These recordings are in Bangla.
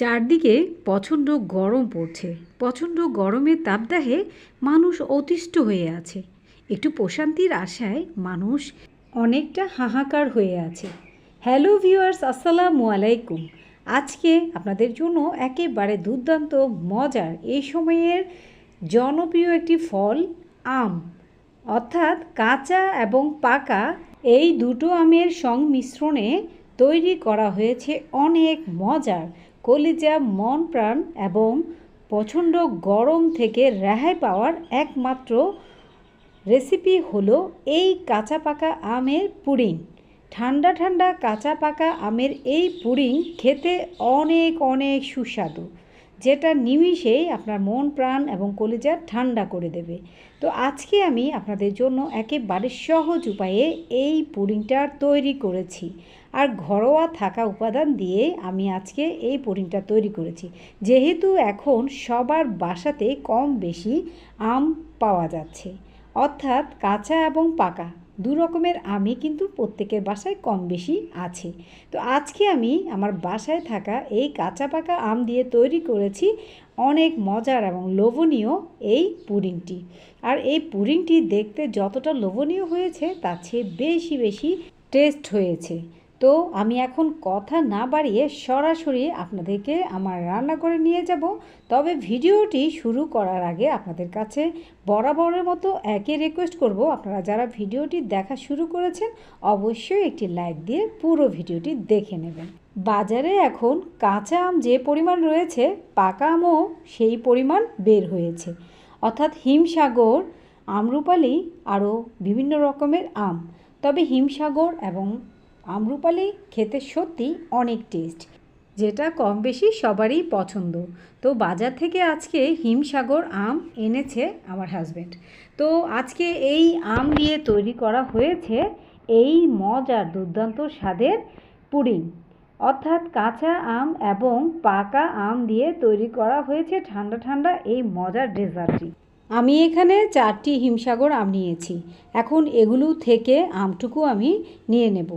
চারদিকে প্রচণ্ড গরম পড়ছে। প্রচণ্ড গরমের তাপদাহে মানুষ অতিষ্ঠ হয়ে আছে। একটু প্রশান্তির আশায় মানুষ অনেকটা হাহাকার হয়ে আছে। হ্যালো ভিউয়ার্স, আসসালামু আলাইকুম। আজকে আপনাদের জন্য একেবারে দুর্দান্ত, মজার এই সময়ের জনপ্রিয় একটি ফল, আম। অর্থাৎ কাঁচা এবং পাকা এই দুটো আমের সংমিশ্রণে তৈরি করা হয়েছে অনেক মজার কলিজা, মন, প্রাণ এবং প্রচণ্ড গরম থেকে রেহাই পাওয়ার একমাত্র রেসিপি হলো এই কাঁচা পাকা আমের পুডিং। ঠান্ডা ঠান্ডা কাঁচা পাকা আমের এই পুডিং খেতে অনেক অনেক সুস্বাদু, যেটা নিমিষেই আপনার মন, প্রাণ এবং কলিজা ঠান্ডা করে দেবে। তো আজকে আমি আপনাদের জন্য একেবারে সহজ উপায়ে এই পুডিংটা তৈরি করেছি। আর ঘরোয়া থাকা উপাদান দিয়ে আমি আজকে এই পুডিংটা তৈরি করেছি। যেহেতু এখন সবার বাসাতে কম বেশি আম পাওয়া যাচ্ছে, অর্থাৎ কাঁচা এবং পাকা, দু রকমের আমি কিন্তু প্রত্যেকের বাসায় কম বেশি আছে। তো আজকে আমি আমার বাসায় থাকা এই কাঁচা পাকা আম দিয়ে তৈরি করেছি অনেক মজার এবং লোভনীয় এই পুডিংটি। আর এই পুডিংটি দেখতে যতটা লোভনীয় হয়েছে, তার চেয়ে বেশি বেশি টেস্ট হয়েছে। তো আমি এখন কথা না বাড়িয়ে সরাসরি আপনাদেরকে আমার রান্না করে নিয়ে যাব। তবে ভিডিওটি শুরু করার আগে আপনাদের কাছে বরাবরের মতো একই রিকোয়েস্ট করব। আপনারা যারা ভিডিওটি দেখা শুরু করেছেন, অবশ্যই একটি লাইক দিয়ে পুরো ভিডিওটি দেখে নেবেন। বাজারে এখন কাঁচা আম যে পরিমাণ রয়েছে, পাকা আমও সেই পরিমাণ বের হয়েছে। অর্থাৎ হিমসাগর, আমরুপালি আরও বিভিন্ন রকমের আম। তবে হিমসাগর এবং আমরুপালি খেতে সত্যি অনেক টেস্ট যেটা কম বেশি সবারই পছন্দ। তো বাজার থেকে আজকে হিমসাগর আম এনেছে আমার হাজব্যান্ড তো আজকে এই আম দিয়ে তৈরি করা হয়েছে এই মজার দুর্দান্ত স্বাদের পুডিং। অর্থাৎ কাঁচা আম এবং পাকা আম দিয়ে তৈরি করা হয়েছে ঠান্ডা ঠান্ডা এই মজার ডেজার্টটি। আমি এখানে চারটি হিমসাগর আম নিয়েছি। এখন এগুলো থেকে আমটুকু আমি নিয়ে নেব।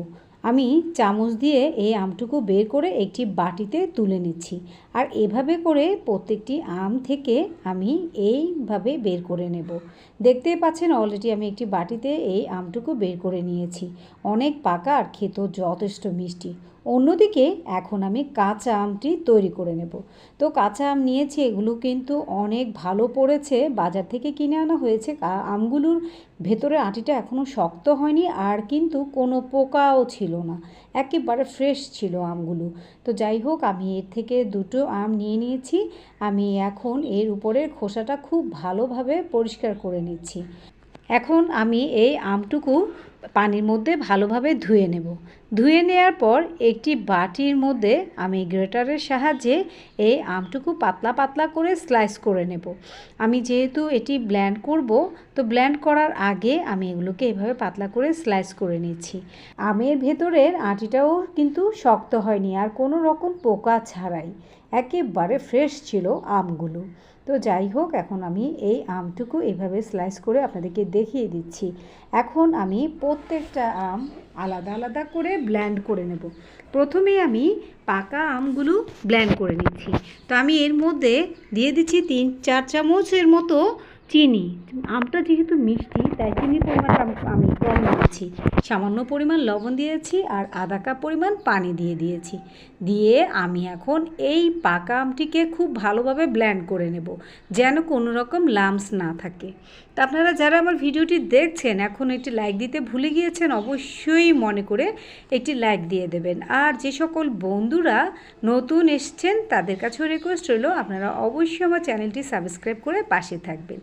আমি চামচ দিয়ে এই আমটুকু বের করে একটি বাটিতে তুলে নিচ্ছি। আর এভাবে করে প্রত্যেকটি আম থেকে আমি এইভাবে বের করে নেব। দেখতেই পাচ্ছেন অলরেডি আমি একটি বাটিতে এই আমটুকু বের করে নিয়েছি। অনেক পাকা আর খেতেও যথেষ্ট মিষ্টি। অন্যদিকে এখন আমি কাঁচা আমটি তৈরি করে নেব। তো কাঁচা আম নিয়েছি, এগুলো কিন্তু অনেক ভালো পড়েছে। বাজার থেকে কিনে আনা হয়েছে। আমগুলোর ভেতরে আটিটা এখনও শক্ত হয়নি আর কিন্তু কোনো পোকাও ছিল না। একেবারে ফ্রেশ ছিল আমগুলো। তো যাই হোক, আমি এর থেকে দুটো আম নিয়ে নিয়েছি। আমি এখন এর উপরের খোসাটা খুব ভালোভাবে পরিষ্কার করে নিচ্ছি। এখন আমি এই আমটুকু পানির মধ্যে ভালোভাবে ধুয়ে নেব। ধুয়ে নেওয়ার পর একটি বাটির মধ্যে আমি গ্রেটারের সাহায্যে এই আমটুকু পাতলা পাতলা করে স্লাইস করে নেব। আমি যেহেতু এটি ব্ল্যান্ড করব, তো ব্ল্যান্ড করার আগে আমি এগুলোকে এভাবে পাতলা করে স্লাইস করে নিচ্ছি। আমের ভেতরের আটিটাও কিন্তু শক্ত হয়নি, আর কোনো রকম পোকা ছাড়াই। একেবারে ফ্রেশ ছিল আমগুলো। তো যাই হোক, এখন আমি এই আমটুকু এভাবে স্লাইস করে আপনাদেরকে দেখিয়ে দিচ্ছি। এখন আমি প্রত্যেকটা আম আলাদা আলাদা করে ব্ল্যান্ড করে নেব। প্রথমে আমি পাকা আমগুলো ব্ল্যান্ড করে নিচ্ছি। তো আমি এর মধ্যে দিয়ে দিচ্ছি তিন, চার চামচের মতো চিনি। আমটা যেহেতু মিষ্টি, তাই চিনির পরিমাণটা আমি কম দিয়েছি। সামান্য পরিমাণ লবণ দিয়েছি আর আধা কাপ পরিমাণ পানি দিয়ে দিয়েছি। দিয়ে আমি এখন এই পাকা আমটিকে খুব ভালোভাবে ব্ল্যান্ড করে নেব, যেন কোনো রকম লামস না থাকে। তা আপনারা যারা আমার ভিডিওটি দেখছেন, এখন একটি লাইক দিতে ভুলে গিয়েছেন, অবশ্যই মনে করে একটি লাইক দিয়ে দেবেন। আর যে সকল বন্ধুরা নতুন এসছেন, তাদের কাছেও রিকোয়েস্ট রইল, আপনারা অবশ্যই আমার চ্যানেলটি সাবস্ক্রাইব করে পাশে থাকবেন।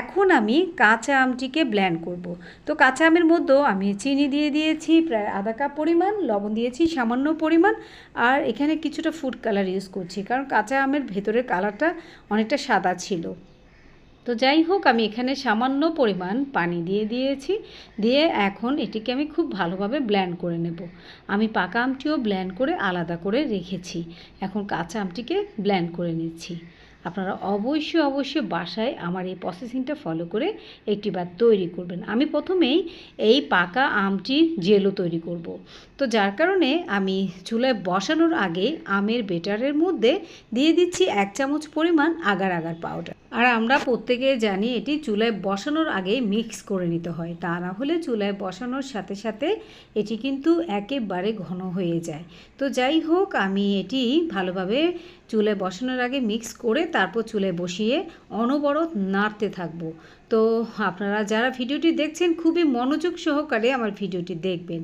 এখন আমি কাঁচা আমটিকে ব্ল্যান্ড করব। তো কাঁচা আমের মধ্যেও আমি চিনি দিয়ে দিয়েছি, প্রায় আধা কাপ পরিমাণ, লবণ দিয়েছি, সামান্য পরিমাণ, আর এখানে কিছুটা ফুড কালার ইউজ করছি, কারণ কাঁচা আমের ভেতরের কালারটা অনেকটা সাদা ছিল। তো যাই হোক, আমি এখানে সামান্য পরিমাণ পানি দিয়ে দিয়েছি, দিয়ে এখন এটিকে আমি খুব ভালোভাবে ব্ল্যান্ড করে নেব। আমি পাকা আমটিও ব্ল্যান্ড করে আলাদা করে রেখেছি। এখন কাঁচা আমটিকে ব্ল্যান্ড করে নিচ্ছি। আপনারা অবশ্যই অবশ্যই বাসায় আমার এই প্রসেসিংটা ফলো করে একটি বার তৈরি করবেন। আমি প্রথমেই এই পাকা আমটি জেলো তৈরি করব। তো যার কারণে আমি চুলায় বসানোর আগে আমের বেটারের মধ্যে দিয়ে দিচ্ছি এক চামচ পরিমাণ আগার আগার পাউডার আর আমরা প্রত্যেকে জানি এটি চুলায় বসানোর আগে মিক্স করে নিতে হয়। তা না হলে চুলায় বসানোর সাথে সাথে এটি কিন্তু একেবারে ঘন হয়ে যায়। তো যাই হোক, আমি এটি ভালোভাবে চুলায় বসানোর আগে মিক্স করে তারপর চুলে বসিয়ে অনবরত নাড়তে থাকব। তো আপনারা যারা ভিডিওটি দেখছেন, খুবই মনোযোগ সহকারে আমার ভিডিওটি দেখবেন।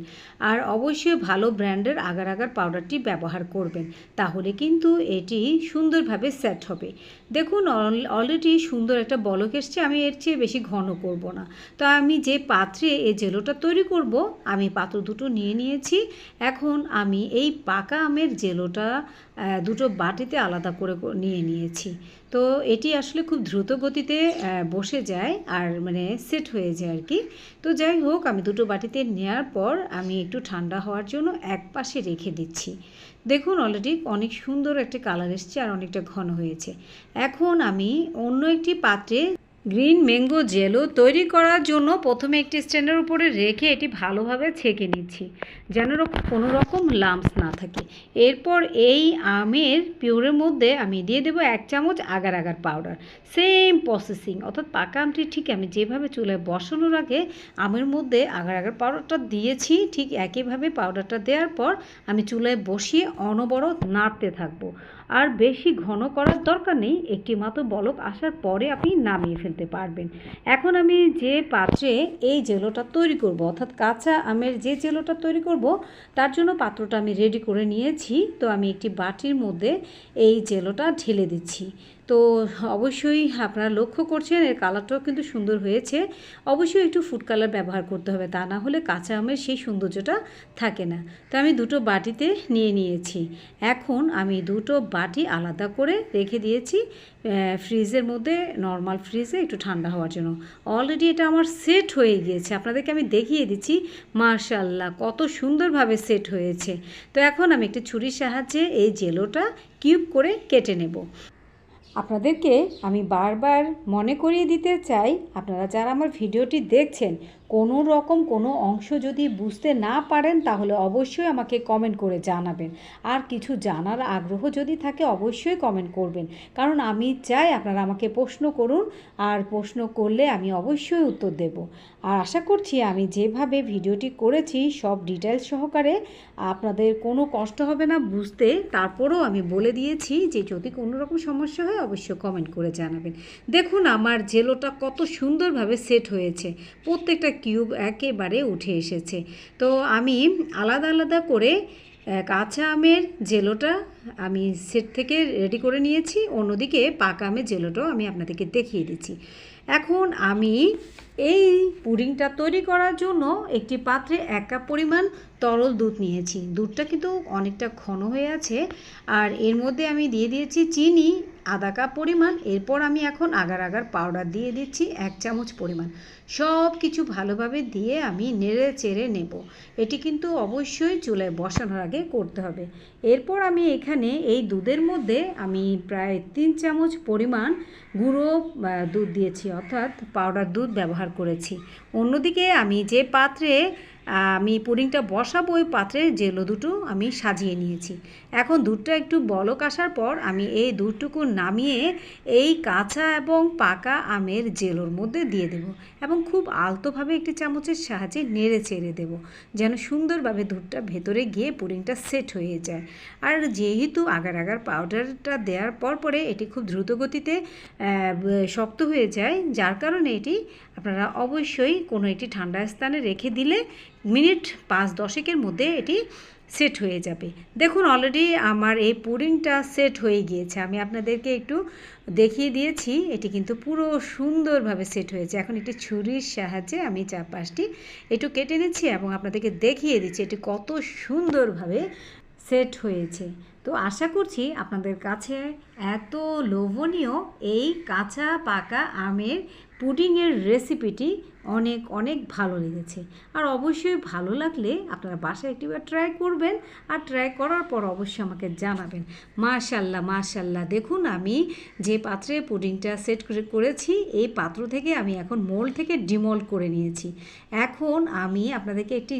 আর অবশ্যই ভালো ব্র্যান্ডের আগার আগার পাউডারটি ব্যবহার করবেন। তাহলে কিন্তু এটি সুন্দরভাবে সেট হবে। দেখুন অলরেডি সুন্দর একটা বলক এসছে, আমি এর চেয়ে বেশি ঘন করব না। তো আমি যে পাত্রে এই জেলোটা তৈরি করব, আমি পাত্র দুটো নিয়ে নিয়েছি। এখন আমি এই পাকা আমের জেলোটা দুটো বাটিতে আলাদা করে নিয়ে নিয়েছি। তো এটি আসলে খুব দ্রুত গতিতে বসে যায় আর মানে সেট হয়ে যায় আর কি। তো যাই হোক, আমি দুটো বাটিতে নেওয়ার পর আমি একটু ঠান্ডা হওয়ার জন্য এক পাশে রেখে দিচ্ছি। দেখুন অলরেডি অনেক সুন্দর একটা কালার এসছে আর অনেকটা ঘন হয়েছে। এখন আমি অন্য একটি পাত্রে গ্রিন ম্যাঙ্গো জেলো তৈরি করার জন্য প্রথমে একটি স্ট্যান্ডের উপরে রেখে এটি ভালোভাবে ছেঁকে নিচ্ছি। যেন কোনো রকম লাম্পস না থাকে। এরপর এই আমের পিওরের মধ্যে আমি দিয়ে দেবো এক চামচ agar agar powder same processing অর্থাৎ পাকা আমটি ঠিক আমি যেভাবে চুলায় বসানোর আগে আমের মধ্যে আগার আগার পাউডারটা দিয়েছি, ঠিক একইভাবে পাউডারটা দেওয়ার পর আমি চুলায় বসিয়ে অনবরত নাড়তে থাকব। আর বেশি ঘন করার দরকার নেই, একটি মাত্র বলক আসার পরে আপনি নামিয়ে ফেলতে পারবেন। এখন আমি যে পাত্রে এই জেলোটা তৈরি করব, অর্থাৎ কাঁচা আমের যে জেলোটা তৈরি করব তার জন্য পাত্রটা আমি রেডি করে নিয়েছি। তো আমি একটি বাটির মধ্যে এই জেলোটা ঢেলে দিচ্ছি। তো অবশ্যই আপনারা লক্ষ্য করছেন, এর কালারটাও কিন্তু সুন্দর হয়েছে। অবশ্যই একটু ফুড কালার ব্যবহার করতে হবে, তা না হলে কাঁচা আমের সেই সৌন্দর্যটা থাকে না। তো আমি দুটো বাটিতে নিয়ে নিয়েছি। এখন আমি দুটো বাটি আলাদা করে রেখে দিয়েছি ফ্রিজের মধ্যে নর্মাল ফ্রিজে একটু ঠান্ডা হওয়ার জন্য। অলরেডি এটা আমার সেট হয়ে গিয়েছে। আপনাদেরকে আমি দেখিয়ে দিচ্ছি মার্শাল্লাহ কত সুন্দরভাবে সেট হয়েছে। তো এখন আমি একটি ছুরির সাহায্যে এই জেলোটা কিউব করে কেটে নেব। আপনাদেরকে আমি বারবার মনে করিয়ে দিতে চাই আপনারা যারা আমার ভিডিওটি দেখছেন কোনো রকম কোনো অংশ যদি বুঝতে না পারেন, তাহলে অবশ্যই আমাকে কমেন্ট করে জানাবেন। আর কিছু জানার আগ্রহ যদি থাকে, অবশ্যই কমেন্ট করবেন। কারণ আমি চাই আপনারা আমাকে প্রশ্ন করুন, আর প্রশ্ন করলে আমি অবশ্যই উত্তর দেব। আর আশা করছি আমি যেভাবে ভিডিওটি করেছি, সব ডিটেলস সহকারে আপনাদের কোনো কষ্ট হবে না বুঝতে। তারপরেও আমি বলে দিয়েছি যে, যদি কোনো রকম সমস্যা হয়, অবশ্যই কমেন্ট করে জানাবেন। দেখুন, আমার জেলোটা কত সুন্দরভাবে সেট হয়েছে। প্রত্যেকটা কিউব একেবারে উঠে এসেছে। তো আমি আলাদা আলাদা করে কাঁচা আমের জেলোটা আমি সেট থেকে রেডি করে নিয়েছি, অন্যদিকে পাকা আমের জেলোটাও আমি আপনাদেরকে দেখিয়ে দিচ্ছি। এখন আমি এই পুডিংটা তৈরি করার জন্য একটি পাত্রে এক কাপ পরিমাণ তরল দুধ নিয়েছি। দুধটা কিন্তু অনেকটা ঘন হয়ে আছে, আর এর মধ্যে আমি দিয়ে দিয়েছি চিনি আধা কাপ পরিমাণ, এরপর আমি এখন আগার আগার পাউডার দিয়ে দিচ্ছি, এক চামচ পরিমাণ। সব কিছু ভালোভাবে দিয়ে আমি নেড়ে চেড়ে নেব। এটি কিন্তু অবশ্যই চুলায় বসানোর আগে করতে হবে। এরপর আমি এখানে এই দুধের মধ্যে আমি প্রায় তিন চামচ পরিমাণ গুঁড়ো দুধ দিয়েছি, অর্থাৎ পাউডার দুধ ব্যবহার করেছি। অন্যদিকে আমি যে পাত্রে আমি পুডিংটা বসাবো ওই পাত্রে জেলো দুটো আমি সাজিয়ে নিয়েছি। এখন দুধটা একটু বলক আসার পর আমি এই দুধটুকু নামিয়ে এই কাঁচা এবং পাকা আমের জেলোর মধ্যে দিয়ে দেব এবং খুব আলতোভাবে একটি চামচের সাহায্যে নেড়ে চেড়ে দেব যেন সুন্দরভাবে দুধটা ভেতরে গিয়ে পুডিংটা সেট হয়ে যায়। আর যেহেতু আগার আগার পাউডারটা দেওয়ার পর পরে এটি খুব দ্রুত গতিতে শক্ত হয়ে যায়, যার কারণে এটি আপনারা অবশ্যই কোনো একটি ঠান্ডা স্থানে রেখে দিলে মিনিট পাঁচ দশেকের মধ্যে এটি সেট হয়ে যাবে। দেখুন অলরেডি আমার এই পুডিংটা সেট হয়ে গিয়েছে। আমি আপনাদেরকে একটু দেখিয়ে দিয়েছি, এটি কিন্তু পুরো সুন্দরভাবে সেট হয়েছে। এখন একটি ছুরির সাহায্যে আমি চারপাশটি একটু কেটে নিচ্ছি এবং আপনাদেরকে দেখিয়ে দিচ্ছি এটি কত সুন্দরভাবে সেট হয়েছে। তো আশা করছি আপনাদের কাছে এত লোভনীয় এই কাঁচা পাকা আমের পুডিংয়ের রেসিপিটি অনেক অনেক ভালো লেগেছে। আর অবশ্যই ভালো লাগলে আপনারা বাসায় একটিবার ট্রাই করবেন আর ট্রাই করার পর অবশ্যই আমাকে জানাবেন। মাশাল্লাহ মাশাল্লাহ। দেখুন, আমি যে পাত্রে পুডিংটা সেট করে, করেছি, এই পাত্র থেকে আমি এখন মোল থেকে ডিমোল্ড করে নিয়েছি। এখন আমি আপনাদেরকে একটি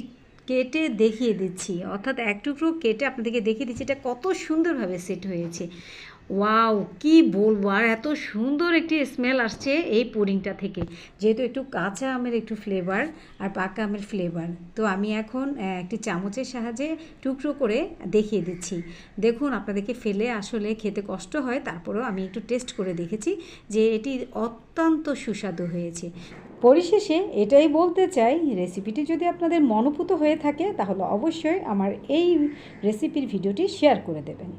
কেটে দেখিয়ে দিচ্ছি। অর্থাৎ এক টুকরো কেটে আপনাদেরকে দেখিয়ে দিচ্ছি এটা কত সুন্দরভাবে সেট হয়েছে। ওয়াও, কি বলব? আর এত সুন্দর একটি স্মেল আসছে এই পুডিংটা থেকে। যেহেতু একটু কাঁচা আমের একটু ফ্লেভার আর পাকা আমের ফ্লেভার তো আমি এখন একটি চামচের সাহায্যে টুকরো করে দেখিয়ে দিচ্ছি। দেখুন, আপনাদেরকে ফেলে আসলে খেতে কষ্ট হয়, তারপরেও আমি একটু টেস্ট করে দেখেছি যে এটি অত্যন্ত সুস্বাদু হয়েছে। পরিশেষে এটাই বলতে চাই রেসিপিটি যদি আপনাদের মনোপুত হয়ে থাকে, তাহলে অবশ্যই আমার এই রেসিপির ভিডিওটি শেয়ার করে দেবেন।